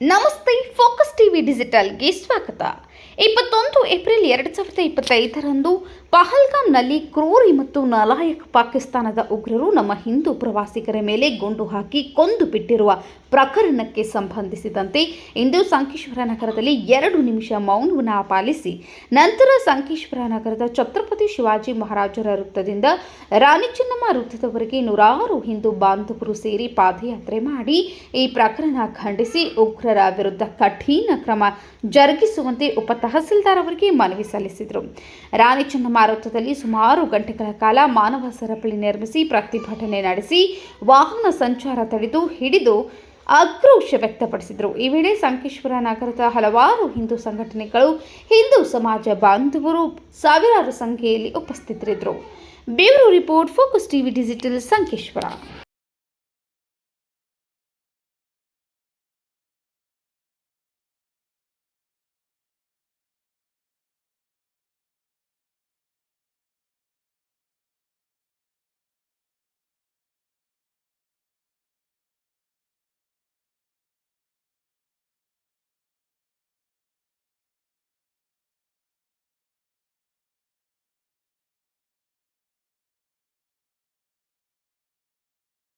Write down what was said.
ನಮಸ್ತೆ, focus TV ಡಿಜಿಟಲ್ಗೆ ಸ್ವಾಗತ. ಇಪ್ಪತ್ತೊಂದು ಏಪ್ರಿಲ್ ಎರಡು ಸಾವಿರದ ಇಪ್ಪತ್ತೈದರಂದು ಪಹಲ್ಗಾಮ್ನಲ್ಲಿ ಕ್ರೂರಿ ಮತ್ತು ನಲಾಯಕ್ ಪಾಕಿಸ್ತಾನದ ಉಗ್ರರು ನಮ್ಮ ಹಿಂದೂ ಪ್ರವಾಸಿಗರ ಮೇಲೆ ಗುಂಡು ಹಾಕಿ ಕೊಂದು ಬಿಟ್ಟಿರುವ ಪ್ರಕರಣಕ್ಕೆ ಸಂಬಂಧಿಸಿದಂತೆ ಇಂದು ಸಂಕೇಶ್ವರ ನಗರದಲ್ಲಿ ಎರಡು ನಿಮಿಷ ಮೌನವನ್ನು ಪಾಲಿಸಿ, ನಂತರ ಸಂಕೇಶ್ವರ ನಗರದ ಛತ್ರಪತಿ ಶಿವಾಜಿ ಮಹಾರಾಜರ ವೃತ್ತದಿಂದ ರಾಣಿ ಚೆನ್ನಮ್ಮ ವೃತ್ತದವರೆಗೆ ನೂರಾರು ಹಿಂದೂ ಬಾಂಧವರು ಸೇರಿ ಪಾದಯಾತ್ರೆ ಮಾಡಿ ಈ ಪ್ರಕರಣ ಖಂಡಿಸಿ ಉಗ್ರರ ವಿರುದ್ಧ ಕಠಿಣ ಕ್ರಮ ಜರುಗಿಸುವಂತೆ ಉಪ ತಹಸೀಲ್ದಾರ್ ಅವರಿಗೆ ಮನವಿ ಸಲ್ಲಿಸಿದರು. ರಾಣಿ ಚೆನ್ನಮ್ಮ ಸುಮಾರು ಗಂಟೆಗಳ ಕಾಲ ಮಾನವ ಸರಪಳಿ ನಿರ್ಮಿಸಿ ಪ್ರತಿಭಟನೆ ನಡೆಸಿ ವಾಹನ ಸಂಚಾರ ತಡೆದು ಹಿಡಿದು ಆಕ್ರೋಶ ವ್ಯಕ್ತಪಡಿಸಿದರು. ಈ ವೇಳೆ ಸಂಕೇಶ್ವರ ನಗರದ ಹಲವಾರು ಹಿಂದೂ ಸಂಘಟನೆಗಳು, ಹಿಂದೂ ಸಮಾಜ ಬಾಂಧವರು ಸಾವಿರಾರು ಸಂಖ್ಯೆಯಲ್ಲಿ ಉಪಸ್ಥಿತರಿದ್ದರು. Bureau report, focus TV digital, Sankeshwar.